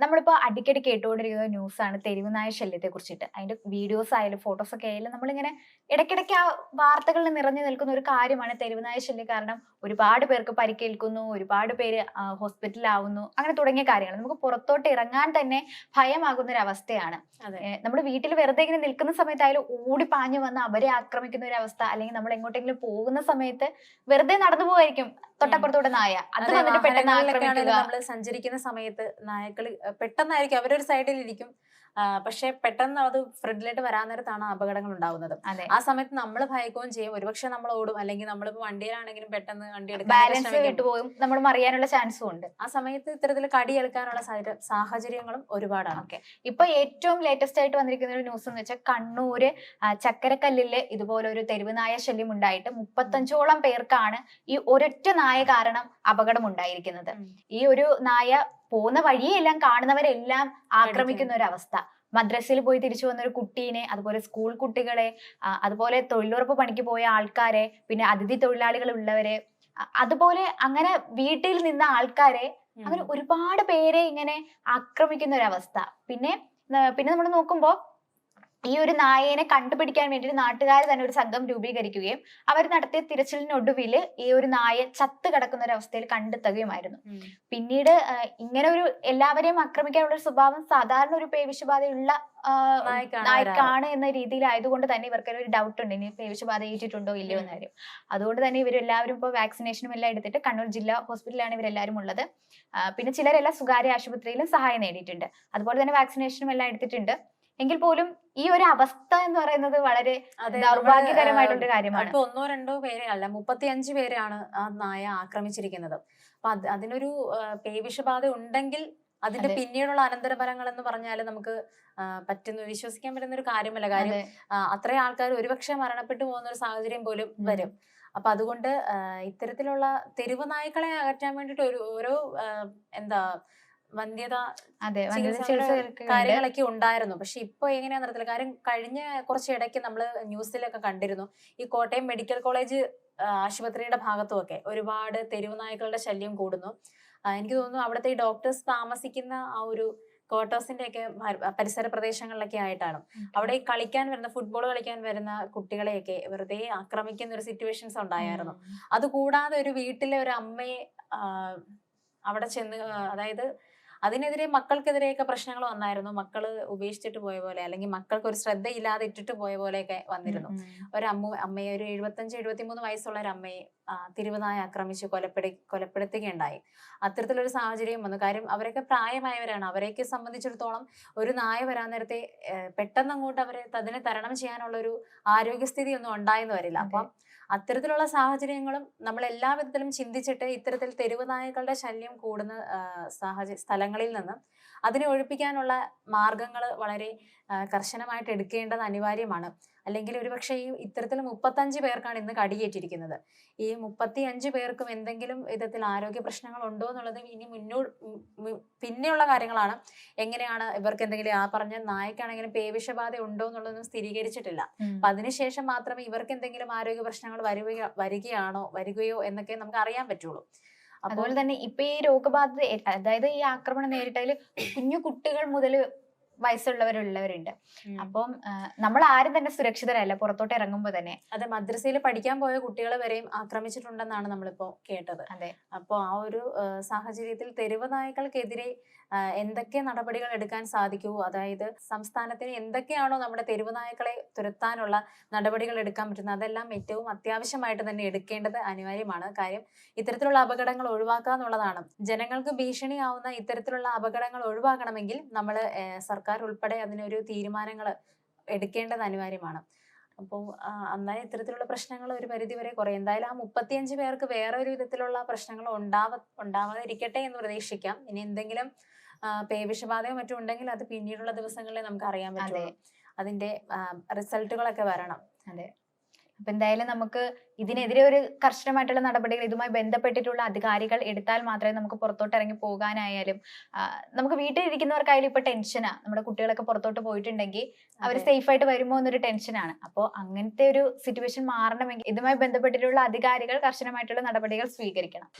നമ്മളിപ്പോ അടിക്കടി കേട്ടുകൊണ്ടിരിക്കുന്ന ന്യൂസാണ് തെരുവുനായ ശല്യത്തെ കുറിച്ചിട്ട്. അതിന്റെ വീഡിയോസ് ആയാലും ഫോട്ടോസ് ഒക്കെ ആയാലും നമ്മളിങ്ങനെ ഇടയ്ക്കിടയ്ക്ക് ആ വാർത്തകളിൽ നിറഞ്ഞു നിൽക്കുന്ന ഒരു കാര്യമാണ് തെരുവുനായ ശല്യം കാരണം ഒരുപാട് പേർക്ക് പരിക്കേൽക്കുന്നു ഒരുപാട് പേര് ഹോസ്പിറ്റലാവുന്നു അങ്ങനെ തുടങ്ങിയ കാര്യങ്ങൾ. നമുക്ക് പുറത്തോട്ട് ഇറങ്ങാൻ തന്നെ ഭയമാകുന്ന ഒരു അവസ്ഥയാണ് നമ്മുടെ വീട്ടിൽ വെറുതെ ഇങ്ങനെ നിൽക്കുന്ന സമയത്തായാലും ഓടി പാഞ്ഞു വന്ന് അവരെ ആക്രമിക്കുന്ന ഒരു അവസ്ഥ അല്ലെങ്കിൽ നമ്മൾ എങ്ങോട്ടെങ്കിലും പോകുന്ന സമയത്ത് വെറുതെ നടന്നു പോവായിരിക്കും തൊട്ടപ്പുറത്തൂടെ നായ. അത് വന്നിട്ട് പെട്ടെന്ന് നമ്മൾ സഞ്ചരിക്കുന്ന സമയത്ത് നായകൾ പെട്ടെന്നായിരിക്കും അവരൊരു സൈഡിൽ ഇരിക്കും പക്ഷെ പെട്ടെന്ന് അത് ഫ്രണ്ടിലേക്ക് വരാൻ നേരത്താണ് അപകടങ്ങൾ ഉണ്ടാവുന്നത്. അതെ. ആ സമയത്ത് നമ്മൾ ഭയക്കുകയും ചെയ്യും. ഒരുപക്ഷെ നമ്മൾ ഓടും അല്ലെങ്കിൽ നമ്മളിപ്പോ വണ്ടിയിലാണെങ്കിലും പെട്ടെന്ന് ബാലൻസ്. വിട്ടുപോകും നമ്മൾ മറിയാനുള്ള ചാൻസും ഉണ്ട്. ആ സമയത്ത് ഇത്തരത്തിൽ കടിയെടുക്കാനുള്ള സാഹചര്യ- സാഹചര്യങ്ങളും ഒരുപാടാണ്. ഓക്കെ. ഇപ്പൊ ഏറ്റവും ലേറ്റസ്റ്റ് ആയിട്ട് വന്നിരിക്കുന്ന ഒരു ന്യൂസ് എന്ന് വെച്ചാൽ കണ്ണൂര് ചക്കരക്കല്ലിലെ ഇതുപോലെ ഒരു തെരുവ് നായ ശല്യം ഉണ്ടായിട്ട് മുപ്പത്തഞ്ചോളം പേർക്കാണ് ഈ ഒരൊറ്റ നായ കാരണം അപകടം ഉണ്ടായിരിക്കുന്നത്. ഈ ഒരു നായ പോകുന്ന വഴിയെല്ലാം കാണുന്നവരെല്ലാം ആക്രമിക്കുന്ന ഒരു അവസ്ഥ മദ്രസയിൽ പോയി തിരിച്ചു വന്ന ഒരു കുട്ടീനെ അതുപോലെ സ്കൂൾ കുട്ടികളെ അതുപോലെ തൊഴിലുറപ്പ് പണിക്ക് പോയ ആൾക്കാരെ പിന്നെ അതിഥി തൊഴിലാളികൾ ഉള്ളവരെ അതുപോലെ അങ്ങനെ വീട്ടിൽ നിന്ന ആൾക്കാരെ. അങ്ങനെ ഒരുപാട് പേരെ ഇങ്ങനെ ആക്രമിക്കുന്ന ഒരു അവസ്ഥ പിന്നെ പിന്നെ നമ്മൾ നോക്കുമ്പോ ഈ ഒരു നായേനെ കണ്ടുപിടിക്കാൻ വേണ്ടിയിട്ട് നാട്ടുകാർ തന്നെ ഒരു സംഘം രൂപീകരിക്കുകയും അവർ നടത്തിയ തിരച്ചിലിനൊടുവിൽ ഈ ഒരു നായ ചത്ത് കിടക്കുന്ന ഒരു അവസ്ഥയിൽ കണ്ടെത്തുകയുമായിരുന്നു. പിന്നീട് ഇങ്ങനെ ഒരു എല്ലാവരെയും ആക്രമിക്കാനുള്ള സ്വഭാവം സാധാരണ ഒരു പേവിഷബാധയുള്ള. നായ്ക്കാണ് എന്ന രീതിയിലായതുകൊണ്ട് തന്നെ ഇവർക്ക് ഒരു ഡൗട്ട് ഉണ്ട്. ഇനി പേവിഷബാധ ഏറ്റിട്ടുണ്ടോ ഇല്ലയോ എന്ന കാര്യം അതുകൊണ്ട് തന്നെ ഇവരെല്ലാവരും ഇപ്പോൾ വാക്സിനേഷനും എല്ലാം എടുത്തിട്ട് കണ്ണൂർ ജില്ലാ ഹോസ്പിറ്റലിലാണ് ഇവരെല്ലാവരും ഉള്ളത്. പിന്നെ ചിലരെല്ലാം സ്വകാര്യ ആശുപത്രിയിലും സഹായം നേടിയിട്ടുണ്ട്. അതുപോലെ തന്നെ വാക്സിനേഷനും എല്ലാം എടുത്തിട്ടുണ്ട്. എങ്കിൽ പോലും ഈ ഒരു അവസ്ഥ എന്ന് പറയുന്നത് വളരെ ദൗർഭാഗ്യകരമായിട്ടുള്ള കാര്യമാണ്. ഇപ്പൊ ഒന്നോ രണ്ടോ പേരെ അല്ല മുപ്പത്തിയഞ്ച് പേരെയാണ് ആ നായ ആക്രമിച്ചിരിക്കുന്നത്. അപ്പൊ അതിനൊരു പേവിഷബാധ ഉണ്ടെങ്കിൽ അതിന്റെ അതെ. പിന്നീടുള്ള അനന്തരഫലങ്ങൾ എന്ന് പറഞ്ഞാൽ നമുക്ക് പറ്റുന്നു വിശ്വസിക്കാൻ പറ്റുന്ന ഒരു കാര്യമല്ല. കാര്യം അതെ. അത്രയും ആൾക്കാർ ഒരുപക്ഷെ മരണപ്പെട്ടു പോകുന്ന ഒരു സാഹചര്യം പോലും വരും. അപ്പൊ അതുകൊണ്ട് ഇത്തരത്തിലുള്ള തെരുവ് നായ്ക്കളെ അകറ്റാൻ വേണ്ടിട്ട് ഒരു ഓരോ എന്താ വന്ധ്യത അതെ കാര്യങ്ങളൊക്കെ ഉണ്ടായിരുന്നു. പക്ഷെ ഇപ്പൊ എങ്ങനെയാ നടത്തില്ല കാര്യം കഴിഞ്ഞ കുറച്ച് ഇടയ്ക്ക് നമ്മൾ ന്യൂസിലൊക്കെ കണ്ടിരുന്നു. ഈ കോട്ടയം മെഡിക്കൽ കോളേജ് ആശുപത്രിയുടെ ഭാഗത്തുമൊക്കെ ഒരുപാട് തെരുവ് നായ്ക്കളുടെ ശല്യം കൂടുന്നു. എനിക്ക് തോന്നുന്നു അവിടുത്തെ ഈ ഡോക്ടേഴ്സ് താമസിക്കുന്ന ആ ഒരു ക്വാർട്ടേഴ്സിന്റെ ഒക്കെ പരിസര പ്രദേശങ്ങളിലൊക്കെ ആയിട്ടാണ്. അവിടെ ഈ കളിക്കാൻ വരുന്ന ഫുട്ബോൾ കളിക്കാൻ വരുന്ന കുട്ടികളെയൊക്കെ വെറുതെ ആക്രമിക്കുന്ന ഒരു സിറ്റുവേഷൻസ് ഉണ്ടായിരുന്നു. അതുകൂടാതെ ഒരു വീട്ടിലെ ഒരു അമ്മയെ അവിടെ ചെന്ന് അതായത് അതിനെതിരെ മക്കൾക്കെതിരെയൊക്കെ പ്രശ്നങ്ങൾ വന്നായിരുന്നു. മക്കൾ ഉപേക്ഷിച്ചിട്ട് പോയ പോലെ അല്ലെങ്കിൽ മക്കൾക്ക് ഒരു ശ്രദ്ധ ഇല്ലാതെ ഇട്ടിട്ട് പോയ പോലെയൊക്കെ വന്നിരുന്നു. ഒരു അമ്മ അമ്മയെ ഒരു എഴുപത്തഞ്ച് എഴുപത്തിമൂന്ന് വയസ്സുള്ള ഒരു അമ്മയെ തിരുവനായ ആക്രമിച്ച് കൊലപ്പെടു കൊലപ്പെടുത്തുകയുണ്ടായി. അത്തരത്തിലൊരു സാഹചര്യം വന്നു. കാര്യം അവരൊക്കെ പ്രായമായവരാണ്. അവരെയൊക്കെ സംബന്ധിച്ചിടത്തോളം ഒരു നായ വരാൻ നേരത്തെ പെട്ടെന്ന് അങ്ങോട്ട് അവരെ അതിനെ തരണം ചെയ്യാനുള്ള ഒരു ആരോഗ്യസ്ഥിതി ഒന്നും ഉണ്ടായെന്ന് വരില്ല. അപ്പം അത്തരത്തിലുള്ള സാഹചര്യങ്ങളും നമ്മൾ എല്ലാ വിധത്തിലും ചിന്തിച്ചിട്ട് ഇത്തരത്തിൽ തെരുവ് നായകളുടെ ശല്യം കൂടുന്ന സാഹചര്യ സ്ഥലങ്ങളിൽ നിന്ന് അതിനെ ഒഴിപ്പിക്കാനുള്ള മാർഗങ്ങൾ വളരെ കർശനമായിട്ട് എടുക്കേണ്ടത് അനിവാര്യമാണ്. അല്ലെങ്കിൽ ഒരുപക്ഷെ ഈ ഇത്തരത്തിൽ മുപ്പത്തഞ്ച് പേർക്കാണ് ഇന്ന് കടിയേറ്റിരിക്കുന്നത്. ഈ മുപ്പത്തി അഞ്ച് പേർക്കും എന്തെങ്കിലും വിധത്തിൽ ആരോഗ്യ പ്രശ്നങ്ങൾ ഉണ്ടോ എന്നുള്ളത് ഇനി മുന്നോട്ട് പിന്നെയുള്ള കാര്യങ്ങളാണ്. എങ്ങനെയാണ് ഇവർക്ക് എന്തെങ്കിലും ആ പറഞ്ഞ നായ്ക്കാണെങ്കിലും പേവിഷബാധ ഉണ്ടോ എന്നുള്ളതൊന്നും സ്ഥിരീകരിച്ചിട്ടില്ല. അപ്പൊ അതിനുശേഷം മാത്രമേ ഇവർക്ക് എന്തെങ്കിലും ആരോഗ്യ പ്രശ്നങ്ങൾ വരുക വരികയാണോ വരികയോ എന്നൊക്കെ നമുക്ക് അറിയാൻ പറ്റുള്ളൂ. അതുപോലെ തന്നെ ഇപ്പൊ ഈ രോഗബാധിത അതായത് ഈ ആക്രമണം നേരിട്ടതിൽ കുഞ്ഞു കുട്ടികൾ മുതൽ വയസ്സുള്ളവരുള്ളവരുണ്ട്. അപ്പം നമ്മൾ ആരും തന്നെ സുരക്ഷിതരല്ല. പുറത്തോട്ട് ഇറങ്ങുമ്പോൾ തന്നെ. അതെ മദ്രസയിൽ പഠിക്കാൻ പോയ കുട്ടികളെ വരെയും ആക്രമിച്ചിട്ടുണ്ടെന്നാണ് നമ്മളിപ്പോ കേട്ടത്. അതെ. അപ്പോൾ ആ ഒരു സാഹചര്യത്തിൽ തെരുവ് നായ്ക്കൾക്കെതിരെ എന്തൊക്കെ നടപടികൾ എടുക്കാൻ സാധിക്കുമോ അതായത് സംസ്ഥാനത്തിന് എന്തൊക്കെയാണോ നമ്മുടെ തെരുവ് നായ്ക്കളെ തുരത്താനുള്ള നടപടികൾ എടുക്കാൻ പറ്റുന്നത്? അതെല്ലാം ഏറ്റവും അത്യാവശ്യമായിട്ട് തന്നെ എടുക്കേണ്ടത് അനിവാര്യമാണ്. കാര്യം ഇത്തരത്തിലുള്ള അപകടങ്ങൾ ഒഴിവാക്കുക എന്നുള്ളതാണ് ജനങ്ങൾക്ക് ഭീഷണിയാവുന്ന ഇത്തരത്തിലുള്ള അപകടങ്ങൾ ഒഴിവാക്കണമെങ്കിൽ നമ്മൾ സർക്കാർ ഉൾപ്പെടെ അതിനൊരു തീരുമാനങ്ങൾ എടുക്കേണ്ടത് അനിവാര്യമാണ്. അപ്പോൾ അന്നേരം ഇത്തരത്തിലുള്ള പ്രശ്നങ്ങൾ ഒരു പരിധി വരെ കുറയും. എന്തായാലും ആ മുപ്പത്തിയഞ്ച് പേർക്ക് വേറെ ഒരു വിധത്തിലുള്ള പ്രശ്നങ്ങൾ ഉണ്ടാവ ഉണ്ടാവാതിരിക്കട്ടെ എന്ന് പ്രതീക്ഷിക്കാം. ഇനി എന്തെങ്കിലും പേവിഷബാധയോ മറ്റും ഉണ്ടെങ്കിൽ അത് പിന്നീടുള്ള ദിവസങ്ങളിൽ നമുക്ക് അറിയാൻ പറ്റും അതിന്റെ റിസൾട്ടുകളൊക്കെ വരണം. അതെ. അപ്പൊ എന്തായാലും നമുക്ക് ഇതിനെതിരെ ഒരു കർശനമായിട്ടുള്ള നടപടികൾ ഇതുമായി ബന്ധപ്പെട്ടിട്ടുള്ള അധികാരികൾ എടുത്താൽ മാത്രമേ നമുക്ക് പുറത്തോട്ട് ഇറങ്ങി പോകാനായാലും നമുക്ക് വീട്ടിലിരിക്കുന്നവർക്കായാലും ഇപ്പൊ ടെൻഷനാ നമ്മുടെ കുട്ടികളൊക്കെ പുറത്തോട്ട് പോയിട്ടുണ്ടെങ്കിൽ അവർ സേഫ് ആയിട്ട് വരുമോ എന്നൊരു ടെൻഷനാണ് അപ്പോൾ അങ്ങനത്തെ ഒരു സിറ്റുവേഷൻ മാറണമെങ്കിൽ ഇതുമായി ബന്ധപ്പെട്ടിട്ടുള്ള അധികാരികൾ കർശനമായിട്ടുള്ള നടപടികൾ സ്വീകരിക്കണം.